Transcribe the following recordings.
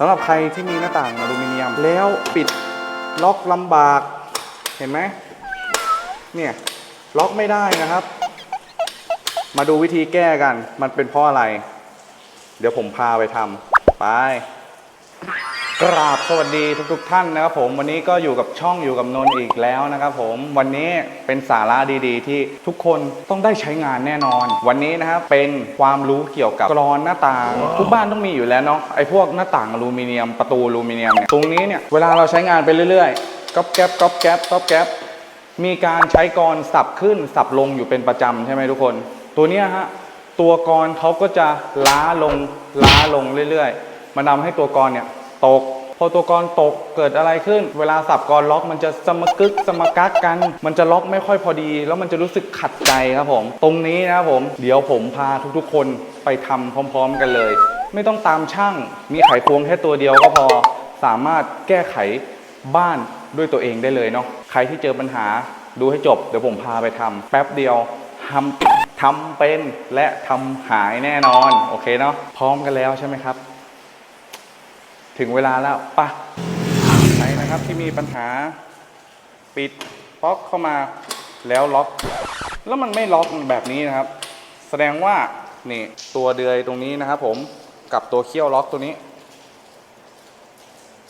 สำหรับใครที่มีหน้าต่างอลูมิเนียม แล้วปิดล็อกลำบากเห็นไหมเนี่ยล็อกไม่ได้นะครับ มาดูวิธีแก้กัน มันเป็นเพราะอะไร เดี๋ยวผมพาไปทำไป กราบสวัสดีทุกๆทท่านนะครับผมวันนี้ก็อยู่กับช่องอยู่กับนนท์อีกแล้วนะครับผมวันนี้เป็นสาระดีๆ ที่ทุกคนต้องได้ใช้งานแน่นอน วันนี้นะครับเป็นความรู้เกี่ยวกับกรอนหน้าต่าง ทุกบ้านต้องมีอยู่แล้วเนาะไอ้พวกหน้าต่างอลูมิเนียมประตูอลูมิเนียมเนี่ยตรงนี้เนี่ยเวลาเราใช้งานไปเรื่อยๆก๊อบแก๊บก๊อบแก๊บก๊อบแก๊บมีการใช้กรสับขึ้นสับลงอยู่เป็นประจำใช่ไหมทุกคน ตัวเนี้ยฮะตัวกรเขาก็จะล้าลงล้าลงเรื่อยๆมันทำให้ตัวกรเนี่ย ตกพอตัวกรตกเกิดอะไรขึ้น เวลาสับกรล็อกมันจะสมกึกสมกักกัน มันจะล็อกไม่ค่อยพอดี แล้วมันจะรู้สึกขัดใจครับผม ตรงนี้นะครับผม เดี๋ยวผมพาทุกๆคนไปทำพร้อม ๆ กันเลย ไม่ต้องตามช่าง มีไขควงแค่ตัวเดียวก็พอ สามารถแก้ไขบ้านด้วยตัวเองได้เลยเนาะ ใครที่เจอปัญหาดูให้จบ เดี๋ยวผมพาไปทำแป๊บเดียวทำทำเป็นและทำหายแน่นอน โอเคเนาะ พร้อมกันแล้วใช่ไหมครับ ถึงเวลาแล้วปะใครนะครับที่มีปัญหา ปิดป๊อกเข้ามาแล้วล็อก แล้วมันไม่ล็อกแบบนี้นะครับ แสดงว่านี่ตัวเดือยตรงนี้นะครับ ผมกับตัวเขี้ยวล็อกตัวนี้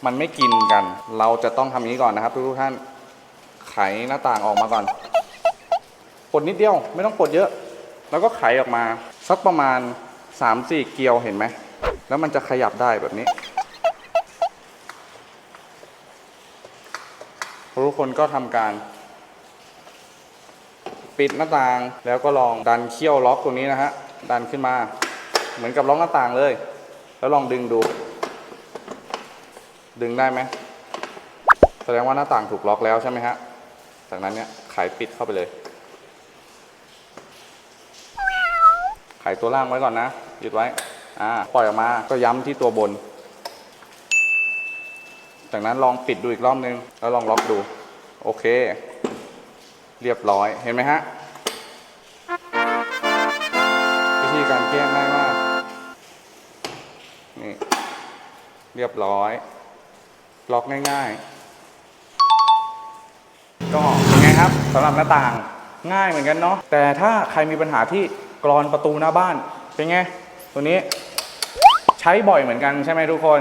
มันไม่กินกัน เราจะต้องทำอย่างนี้ก่อนนะครับ ทุกท่านไขหน้าต่างออกมาก่อนปลดนิดเดียวไม่ต้องปลดเยอะ แล้วก็ไขออกมาสักประมาณ 3-4 เกลียวเห็นไหมแล้วมันจะขยับได้แบบนี้ ทุกคนก็ทำการ ปิดหน้าต่างแล้วก็ลองดันเขี้ยวล็อกตรงนี้นะฮะดันขึ้นมา เหมือนกับล็อกหน้าต่างเลย แล้วลองดึงดู ดึงได้ไหมแสดงว่าหน้าต่างถูกล็อกแล้วใช่ไหมฮะจากนั้นเนี่ยไขปิดเข้าไปเลยไขตัวล่างไว้ก่อนนะหยุดไว้อ่าปล่อยออกมาก็ย้ำที่ตัวบน จากนั้นลองปิดดูอีกรอบนึง แล้วลองล็อกดู โอเค เรียบร้อยเห็นไหมฮะ วิธีการแก้ง่ายมากนี่เรียบร้อย ล็อกง่ายๆ ก็เป็นไงครับสำหรับหน้าต่างง่ายเหมือนกันเนาะแต่ถ้าใครมีปัญหาที่กรอนประตูหน้าบ้าน เป็นไง ตัวนี้ใช้บ่อยเหมือนกันใช่ไหมทุกคน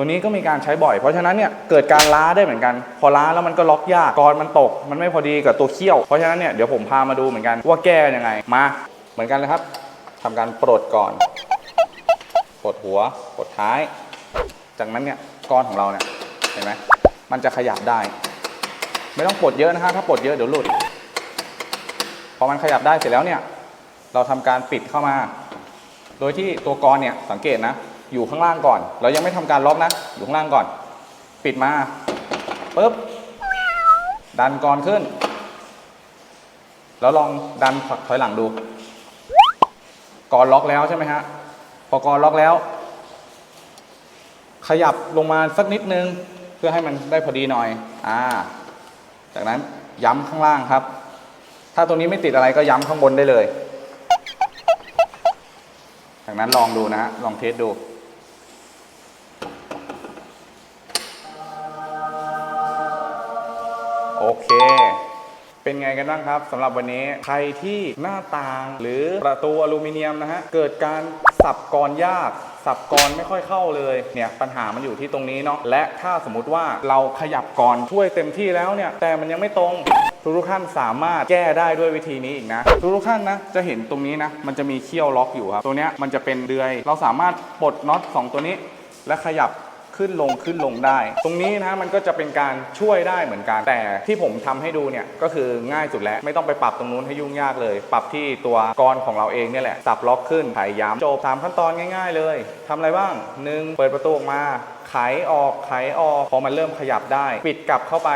ตัวนี้ก็มีการใช้บ่อย เพราะฉะนั้นเนี่ยเกิดการล้าได้เหมือนกัน พอล้าแล้วมันก็ล็อกยากกรอนมันตก มันไม่พอดีกับตัวเขี้ยว เพราะฉะนั้นเนี่ยเดี๋ยวผมพามาดูเหมือนกันว่าแก้ยังไงมา เหมือนกันเลยครับทำการปลดก่อนปลดหัวปลดท้าย จากนั้นเนี่ยก้อนของเราเนี่ยเห็นไหมมันจะขยับได้ ไม่ต้องปลดเยอะนะฮะถ้าปลดเยอะเดี๋ยวหลุดพอมันขยับได้เสร็จแล้วเนี่ยเราทำการปิดเข้ามา โดยที่ตัวกรเนี่ยสังเกตนะ อยู่ข้างล่างก่อน เรายังไม่ทำการล็อกนะ อยู่ข้างล่างก่อน ปิดมาปุ๊บ ดันกรขึ้น แล้วลองดันถอยหลังดูกรล็อกแล้วใช่ไหมฮะ พอกรล็อกแล้ว ขยับลงมาสักนิดนึง เพื่อให้มันได้พอดีหน่อย อ่า จากนั้นย้ำข้างล่างครับ ถ้าตัวนี้ไม่ติดอะไรก็ย้ำข้างบนได้เลยจากนั้นลองดูนะฮะ ลองเทสดู เค เป็นไงกันบ้างครับสำหรับวันนี้ใครที่หน้าต่างหรือประตูอลูมิเนียมนะฮะ เกิดการสับกรยากสับกรไม่ค่อยเข้าเลยเนี่ยปัญหามันอยู่ที่ตรงนี้เนาะและถ้าสมมุติว่าเราขยับกรช่วยเต็มที่แล้วเนี่ย แต่มันยังไม่ตรงทุกท่านสามารถแก้ได้ด้วยวิธีนี้อีกนะทุกท่านนะจะเห็นตรงนี้นะมันจะมีเขี้ยวล็อกอยู่ครับตัวเนี้ยมันจะเป็นเดือย เราสามารถปลดน็อตสองตัวนี้ และขยับ ขึ้นลงขึ้นลงได้ ตรงนี้นะมันก็จะเป็นการช่วยได้เหมือนกัน แต่ที่ผมทำให้ดูเนี่ยก็คือง่ายสุดแล้ว ไม่ต้องไปปรับตรงนู้นให้ยุ่งยากเลย ปรับที่ตัวกรของเราเองเนี่ยแหละสับล็อกขึ้นไถย้ำจบสามขั้นตอนง่าย ๆ เลยทำอะไรบ้าง 1. เปิดประตูออกมา ไขออกไขออก พอมันเริ่มขยับได้ ปิดกลับเข้าไป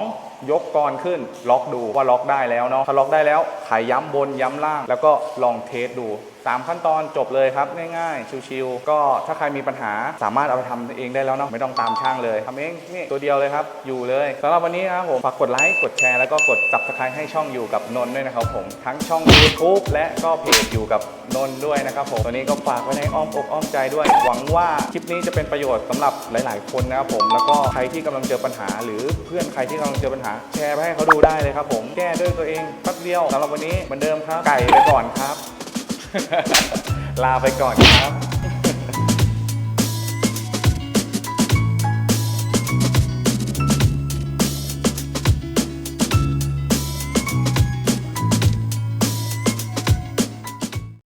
2. ยกกรขึ้น ล็อกดูว่าล็อกได้แล้วเนาะถ้าล็อกได้แล้วไขย้ำบนย้ำล่าง แล้วก็ลองเทสดูสามขั้นตอนจบเลยครับ ง่ายๆ ชิวๆก็ถ้าใครมีปัญหาสามารถเอาไปทำเองได้แล้วเนาะไม่ต้องตามช่างเลยทำเองนี่ตัวเดียวเลยครับ อยู่เลยสำหรับวันนี้ครับผมฝากกดไลค์กดแชร์แล้วก็กด subscribe ให้ช่องอยู่กับนนท์ด้วยนะครับผมทั้งช่อง YouTube และก็เพจอยู่กับนนท์ด้วยนะครับผมตัวนี้ก็ฝากไว้ในอ้อมอกอ้อมใจด้วย หวังว่าคลิปนี้จะเป็นประโยชน์สำหรับหลาย ๆ คนนะครับผมแล้วก็ใครที่กำลังเจอปัญหา หรือเพื่อนใครที่กำลังเจอปัญหา แชร์ไปให้เขาดูได้เลยครับผมแก้ด้วยตัวเองแป๊บเดียวสำหรับวันนี้เหมือนเดิมครับ ไก่ไปก่อนครับ ลาไปก่อนครับ